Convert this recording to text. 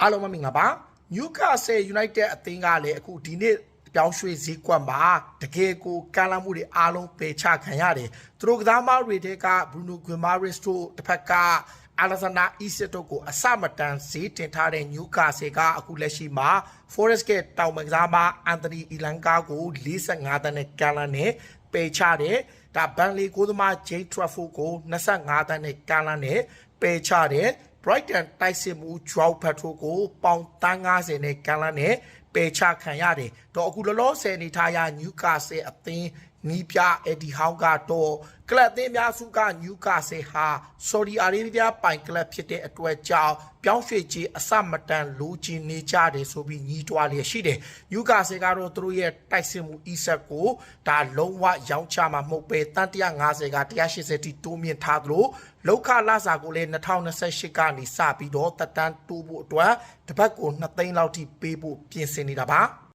အားလုံးမင်္ဂလာပါ Newcastle United အသင်းကလည်းအခုဒီနေ့ပြောင်းရွှေ့ဈေးကွက်မှာတကယ်ကိုကမ်းလှမ်းမှုတွေအားလုံးပယ်ချခံရတယ်သူတို့ကစားမတွေတဲက Bruno Guimaraes တို့တစ်ဖက်က Alexander Isak တို့ကိုအစမတန်ဈေးတင်ထားတဲ့ Newcastle ကအခုလက်ရှိမှာ Forest ကတောင်မကစားမ Anthony Elanga ကို45တန်းနဲ့ကမ်းလှမ်းနဲ့ပယ်ချတယ်ဒါဘန်လီကိုသမား Jay Trafford ကို25တန်းနဲ့ကမ်းလှမ်းနဲ့ပယ်ချတယ် Brighton တိုက်စစ်မှု Joao Pedro ကိုပေါင်တန်း90နဲ့ကန်လန်းနဲ့ ပယ်ချခံရတယ်။တော့အခုလောလောဆယ်အနေထားရ Newcastle အသင်းနီးပြအက်ဒီဟောင်းကတော့ကလပ်အသင်းများစုက Newcastle ဟာ Saudi Arabia ပိုင်ကလပ်ဖြစ်တဲ့အတွက်ကြောင့်ပြောင်းရွှေ့ခြင်းအစမတန်လိုချင်နေကြတယ်ဆိုပြီးညီးတွားလျက်ရှိတယ်။ Newcastle ကတော့သူတို့ရဲ့တိုက်စစ်မှု Isak ကိုဒါလုံးဝရောင်းချမှာမဟုတ်ပဲတန်150က180တိတိုးမြင့်ထားသလိုလောက်ခလာစာကိုလည်း2028ကနေစပြီးတော့တက်တန်းတိုးဖို့အတွက်တစ်ပတ်ကို2သိန်းလောက်ထိပေးဖို့ပြင်ဆင်နေတာပါ။